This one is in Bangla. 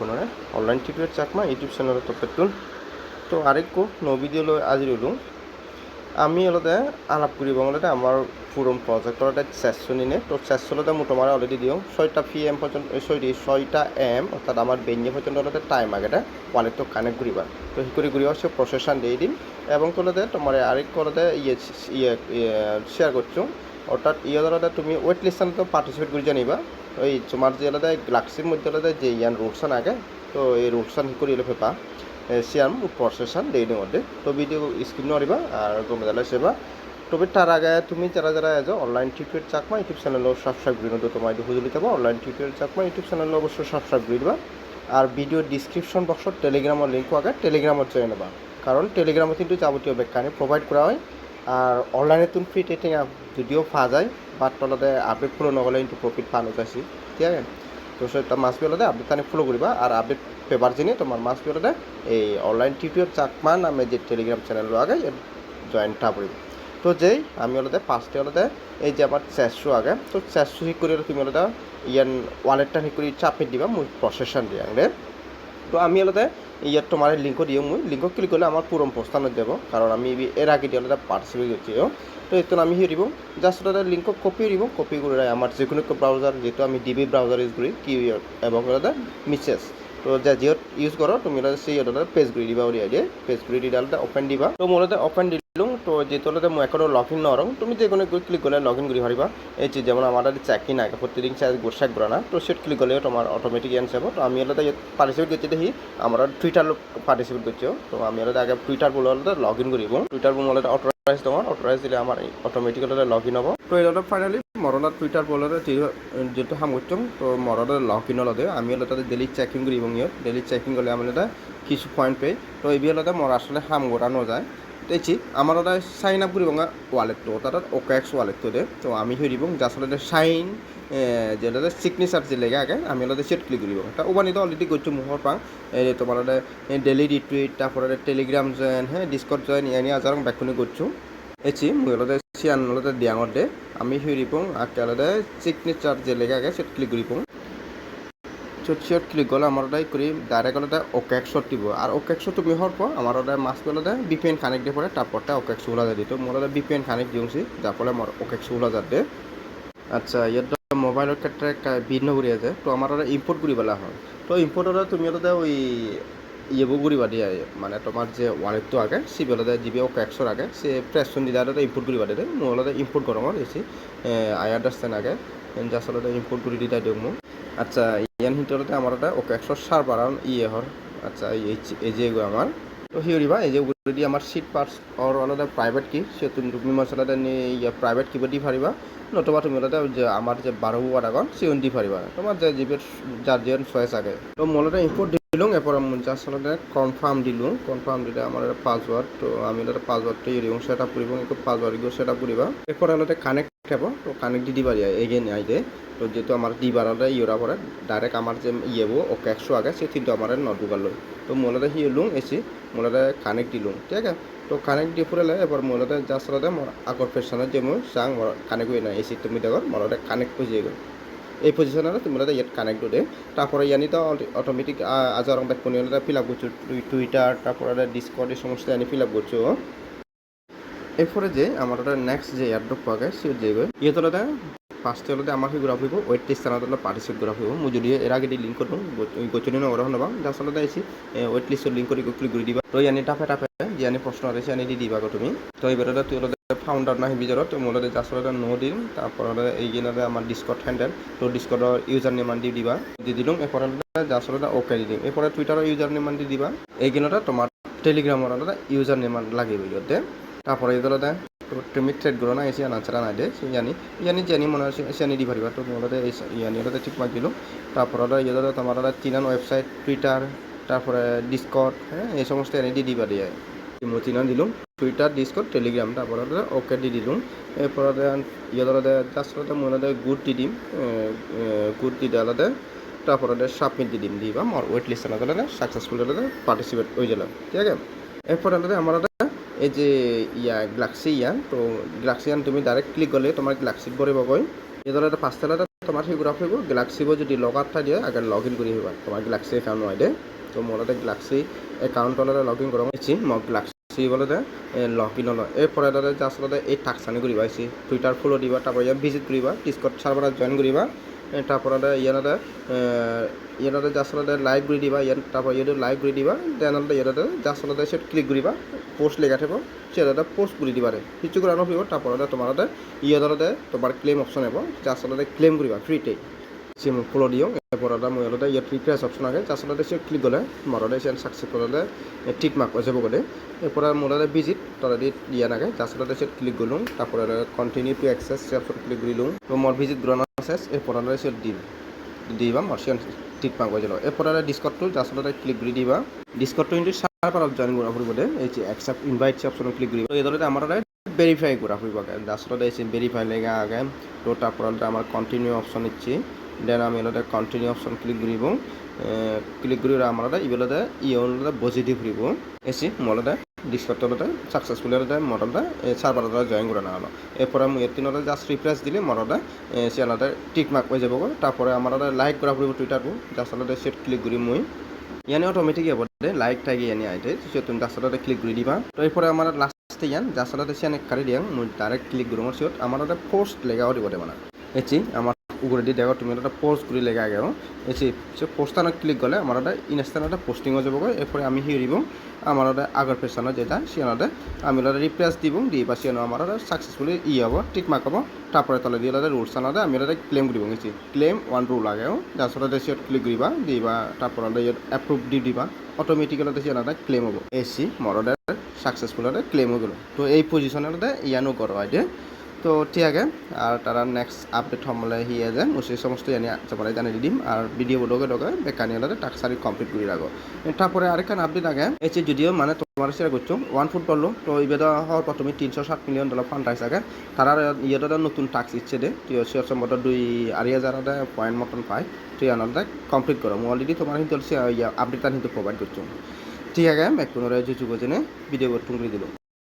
কোনো online tutorial Chakma YouTube channel তো পেতুন তো আরেকো আজি ৰ'লোঁ আমি অলতে আলাপ কৰিব অলতে আমাৰ পুরন প্রজেক্টর একটা সেশন নিনে। তো সেশনতে মই তোমার অলরেডি দিওঁ। ছয়টা পি এম পর্যন্ত সরি ছয়টা এম অর্থাৎ আমার বেঞ্জে পর্যন্ত অলতে টাইম আগেটা ওয়ালেটটো কানেক্ট করিবা। তো সেই করে ঘুরিবা সে প্রসেসন দিয়ে দিম। এবং তোলতে তোমার আরেক অলতে ইয়ে ইয়ে শেয়ার করছ অর্থাৎ ইয়ে তুমি ওয়েট লিস্টতো পার্টিসিপেট করে জানিবা ওই তোমার যে আলাদা গ্লাক্সির মধ্যে আলাদা যে ইয়ান রুটসান আগে, তো এই রুটসান করে এলে ফেপা। সিয়াম প্রসেসন দিয়ে মধ্যে তো ভিডিও স্ক্রিন নরিবা আর গমে দালে সেবা। তবে তার আগে তুমি যারা যারা এজ অনলাইন টিউটোরিয়াল চাকমা ইউটিউব চ্যানেলও সাবস্ক্রাইব করে নেব তোমার হুজুলি যাব online tutorial Chakma YouTube channel অবশ্যই সাবস্ক্রাইব করে দিবা আর ভিডিও ডিসক্রিপশন বক্সত টেলিগ্রামের লিঙ্ক আগে টেলিগ্রামত জয়েন নেবা কারণ টেলিগ্রামত কিন্তু যাবতীয় ব্যাখ্যানি প্রোভাইড করা হয়। আর অনলাইনে তুমি ফ্রি টেটিং যদিও পাওয়া যায় বাট তলতে আপডেট ফলো নগলে কিন্তু প্রফিট পানো যাইছি ঠিক আছে? তো সেটা মাছ বিলতে আপডেট তানে ফলো করিবা, আর আপডেট পেপার জেনে তোমার মাছ বিলতে এই অনলাইন টিউটোরিয়াল চাকমা নামে যে টেলিগ্রাম চ্যানেল আগে জয়েনটা পড়িব তো যেই আমি অলতে পাঁচটি অলতে এই যে আমার চারশো আগে, তো চারশো ঠিক করে তুমি অলতে ইয়ান ওয়ালেটটা ঠিক করে চাপিত দিবা মোৰ প্ৰচেছন দিয়ে তো আমি অলতে ইয়াত তোমাৰ লিংকত দিওঁ মই। লিংকত ক্লিক কৰিলে আমাৰ পুৰম প্ৰস্থানত যাব, কাৰণ আমি এৰ আগে দিয়ে অলতে পাৰ্টিচিপেট করছিও তো এইটো আমি হেৰি দিব জাষ্ট এটা লিংকক কপি দিব কপি কৰি আমাৰ যিকোনো ব্ৰাউজাৰ যিটো আমি আমি ডিবি ব্ৰাউজাৰ ইউজ কৰি কি এবং ওটা মিসেস তো যা জিঅ'ত ইউজ করো তুমি সেই পেজ করে দিবা ওরি দিয়ে পেজ দিলে ওটা ওপেন দিবা। তো মোর ওপেন দিলুম তো ওটা মই এখনও লগ ইন নরম তুমি যে কোনো ক্লিক করলে লগ ইন করে পারিবা এই যেমন আমার চেক ইন আগে প্রতিদিন চার্জ গোসাক করা না, তো সেট ক্লিক করলে তোমার অটোমেটিক এন্স যাব তো আমি ওটা পার্টিসিপেট করছি দেখি আমার টুইটার পার্টিসিপেট করছ তো আমি ওটা আগে টুইটার বলে লগ ইন করিব টুইটার বলে অথরাইজ তোমার অথরাইজ দিলে আমার অটোমেটিক্যালি লগ ইন হ'ব। তো এটা ফাইনালি মরণাত টুইটার বলে যেহেতু সামর্থ্যম তো মরণে লগ ইন হলতে আমি হলে তাদের ডেলি চেকিং করিব ইয়ত। ডেলি চেকিং করলে আমি এটা কিছু পয়েন্ট পাই। তো এই হলতে মর আসলে হাম গোটানো যায় দেখছি, আমার ওটা সাইন আপ করিব ওয়ালেটটো তাত ওকেক্স ওয়ালেটটো দে। তো আমি হয়ে দিব যে আসলে সাইন যেটা সিগনেচার যে লেগে আগে, আমি ওটা সেট ক্লিক করিব তা ওবানি তো অলরেডি করছ মুহর পাং। তোমার ডেলি রিটুইট তারপরে টেলিগ্রাম জয়েন হ্যাঁ ডিসকট জয়েন ইয়ানি আজার ব্যাকুনি করছ। এচি মুই অলতে সিয়ান অলতে দিয়াঙত দে। আমি দিব আগে আলাদা সিগনেচার যে লেগে আগে সেট ক্লিক করিব চট ক্লিক করলে আমার ওটাই করি ডাইরেক্ট ওটা ওকে একশো দিব। আর ওকে একশো তুমি হওয়ার পর আমার ওটা মাস পেলে বিপিএন কানেক্ট দিয়ে পরে তারপরটা ওকে একশো ওলা দিত মোর ওটা বিপিএন কানেক্ট দিওছি যার ফলে আমার ওকে একশো ওলা যাতে আচ্ছা ইয়াত মোবাইলের ক্ষেত্রে ভিন্ন করি আছে। তো আমার ওটা ইম্পোর্ট করি পেলা হয় তো ইম্পোর্ট ওটা তুমি ওটা ওই ইয়েবো করিবা দিয়ে। মানে তোমার যে ওয়ালেটটো আগে, সি বেলাতে যিবি ওকে একশোর আগে, সে প্রেসন দিলে ওটা ইম্পোর্ট করিবা দিয়ে। ওটা ইম্পোর্ট করো আমার এসি আই আন্ডারস্ট্যান্ড আগে। জাস্ট ইম্পোর্ট করে দিতে দিও মোক। আচ্ছা ইয়ান হিটরতে আমার এটা ওকে একশো সার বাড়ান ইয়ে হর। আচ্ছা এই যে আমার। তো হিউরিবা এই যে অলরেডি আমার সিট পার্টস অর আলাদা প্রাইভেট কি সে তুমি মশলাটা নিয়ে ইয়া প্রাইভেট কিবা দি পারিবা নতুবা তুমি আলাদা যে আমার যে বারো বার আগন সিওন দি পারিবা তোমার যে জিপের যার যে চয়েস আগে। তো মূলত ইম্পোর্ট দিলুং, এরপর জাস্ট আলাদা কনফার্ম দিলুং কনফার্ম দিলে আমার একটা পাসওয়ার্ড তো আমি আলাদা পাসওয়ার্ডটা ইয়ে সেট আপ করিব একটু পাসওয়ার্ড গিয়ে সেট আপ করিবা। এরপর আলাদা কানেক্ট হব তো কানেক্ট দি দিবা এগেন আইদে তো যেহেতু আমার দিবারতে ইউরা পরে ডাইরেক্ট আমার যে ইয়েবো ওকে একশো আগে সে কিন্তু আমার নটবুকার লই। তো মূলত হিলুং এসি মূলত কানেক্ট দিলুং, ঠিক আছে? তো কানেক্ট দি ফুরালে এবার মূলত জাস্ট মোর আগর পেছনত যে মই চাং কানেক্ট হয়ে না এসি তুমি দেখো মূলত কানেক্ট হয়ে যাবে এই পজিশনে তুমি ইয়াত কানেক্ট দে তারপরে ইয়ানি তো অটোমেটিক আজর ব্যাক কোনি ফিল আপ করছ টুইটার তারপরে ডিসকর্ড এই সমস্ত ইয়ানি ফিল আপ করছ। এরপরে যে আমার ওটা নেক্সট যে এয়ারড্রপ পাওয়া যায় সে যে ইয়ে তো ফার্স্টে হলে আমার কি গ্রাফ হইব ওয়েট টেস্ট স্থানত পার্টিসিপেট গ্রাফ হইব মই যদি এর আগে লিঙ্ক করব গোচনী নগর নবা যার আচলতে আইসি ওয়েট লিস্টর লিঙ্ক করে ক্লিক করে দিবা। তো ইয়ানি টাফে টাফে ইয়ানি প্রশ্ন আছে ইয়ানি দিবা তুমি। তো এবারে তুই ফাউন্ডার নাহি ভিতৰত মূলত আচলতে ন দিম। তারপরে এইগিনারে আমার ডিসকট হ্যান্ডেল তো ডিসকটর ইউজার নেম দি দিবা দি দিলুম এরপরে আচলতে ওকে দি দিম। এরপরে টুইটারের ইউজার নেম দি দিবা এইগিনতে তোমার টেলিগ্রামর ইউজার নেম লাগিব ইহঁতে তারপরে এগুলোতে তুমি ট্রেড করো না এসে আনাচারা না দে জানি জানি জানি মনে জানি দি পারিবা তো মূলত ইয়ানি ওটাতে ঠিক মার দিল। তারপরে ইয়ে তোমার তিনান ওয়েবসাইট টুইটার তারপরে ডিসকট হ্যাঁ এই সমস্ত এনে দি দিবা দিয়ে তিনান দিলুম টুইটার ডিসকট টেলিগ্রাম তারপরে ওকে দি দিলুম। এরপরে ইয়ে জাস্ট মূলত গুড দি দিম গুড দি দেওয়াতে তারপরে সাবমিট দি দিম, দিবা মোর ওয়েট লিস্ট আনাতে সাকসেসফুল পার্টিসিপেট হয়ে গেল ঠিক আছে? এরপরে আমার এই যে, ইয়া গ্লাক্সি ইয়ান, তো গ্লাক্সিয়ান তুমি ডাইরেক্ট ক্লিক করলে তোমার গ্লাক্সিত ভরিব গৈ এদৰে এটা পাঁচটা তোমাৰ সেইবোৰ ফুৰিব গ্যালাক্সিবোৰ যদি লগাত থাকে আগে লগ ইন কৰি আহিবা তোমাৰ গ্যালাক্সি একাউণ্ট নহয় দে তো মোৰতে গ্যালাক্সি একাউণ্টলৈ লগ ইন কৰা। হৈছে মই গ্যালাক্সি বলতে লগ ইন হলো এই যে আসলে এই টাকসানি করিবা আইসি টুইটার ফলো দিবা, তারপর ইয়াত ভিজিট করিবা ডিসকট সার্ভারে জয়েন করিবা তারপরে ইয়াতে ইয়াতে আসলে লাইভ করে দিবা তারপর ইয়াতে লাইভ করে দিবা তেনেহ'লে ইয়াতে আসলে সেট ক্লিক করিবা পোস্ট লেখা থাকব সেটাতে পোস্ট করে দিবারে কিছু করে আনব তারপরে তোমার ইয়াতে তোমার ক্লেম অপশন হব আসলে ক্লেম করিবা ফ্রিতে সে মোক ফলো দিওঁ এরপর মই অলরেডি ইয়াত রিফ্রেশ অপশন আছে যার সাথে সে ক্লিক করলে মরদে সে সাকসেস করলে টিক মার্ক হয়ে যাব গলে। এরপর মোলারে ভিজিট তলাদি দিয়া নাগে। সাথে সে ক্লিক করলুম তারপরে কন্টিনিউ টু অ্যাক্সেস সে অপশন ক্লিক করিলুম মোর ভিজিট গ্রহণ শেষ এরপর সে দিম। দিবা মোর সে টিক মার্ক হয়ে যাব। এরপর ডিসকটটো যার সাথে ক্লিক করে দিবা। ডিসকটটো কিন্তু সার পারক জয়েন করা ফুরিব দে। এই যে অ্যাকসেপ্ট ইনভাইট সে অপশন ক্লিক করিব এই ধরনের আমার ভেরিফাই করা ফুরিব আগে। যার সাথে এসে ভেরিফাই লেগে আগে। তো তারপর আমার কন্টিনিউ অপশন ইচ্ছি দেন আমি এলাদা কন্টিনিউ অপশন ক্লিক কৰিব ক্লিক কৰি আমাৰ ইবেলাদা ইয়নটা পজিটিভ ফুৰিব এসি মলদা ডিসকটলতে সাকসেসফুল এলাদা মরদা সার্ভারদা জয়েন করে না হলো। এরপরে আমি এর তিনটা জাস্ট রিফ্রেশ দিলে মরদা সে আলাদা টিক মার্ক হয়ে যাব। তারপরে আমার লাইক করা ফুরিব টুইটারটো জাস্ট আলাদা সেট ক্লিক করি মই। ইয়ানে অটোমেটিক দে লাইক টাইগে ইয়ানে আইতে সে তুমি জাস্ট আলাদা ক্লিক করে দিবা। তো এরপরে আমার লাস্টে ইয়ান জাস্ট আলাদা সে কারি দিয়াং, মই ডাইরেক্ট ক্লিক করব সিট আমার পোস্ট লেগাও দিব মানে। এচি আমার তুমি এটা পোস্ট করে লেগে আগে এসে সে পোস্টানো ক্লিক করলে আমার একটা ইনস্ট্যান্ট একটা পোস্টিং হয়ে যাব এরপরে আমি দিব আমার একটা আগের পেছানো যেটা সিয়ানোতে আমি ওটা রিপ্লেস দিব দিয়ে বা সিয়ানো আমার একটা সাকসেসফুলি ই হব টিক মার্ক হব। তারপরে তলে দিয়ে ওটা রুলস আনাতে আমি ওটা ক্লেম কৰিব গেছি ক্লেম ওয়ান রুল আগে যার সাথে সিয়ত ক্লিক করিবা দিবা তারপর ইয়াত এপ্রুভ দি দিবা অটোমেটিক্যালি সিয়ানোটা ক্লেম হব। এসি মরদের সাকসেসফুল ক্লেম হয়ে গেল। তো এই পজিশনে ইয়ানো করো হয় তো ঠিক আছে, আর তারা নেক্সট আপডেট সমলে হিয়ে যে মুসি সমস্ত জানি তোমার জানিয়ে দিম। আর ভিডিও ডগে ডগে বেকানি হলে টাকসারি কমপ্লিট করে রাখো তারপরে আরেকখান আপডেট আগে। এসে যদিও মানে তোমার সেটা করছ ওয়ান ফুট করল তো এবার হওয়ার পর তুমি তিনশো সাত মিলিয়ন ডলার ফান্ড রাখছে আগে। তারা ইয়েটা নতুন টাক্স ইচ্ছে দে তুই সিওর সম্ভবত দুই আড়াই হাজার পয়েন্ট মতন পাই তুই আনন্দ কমপ্লিট করো। অলরেডি তোমার কিন্তু আপডেটটা কিন্তু প্রোভাইড করছ। ঠিক আছে, এক পুনরায় জুজু বোঝেনে ভিডিও করে দিল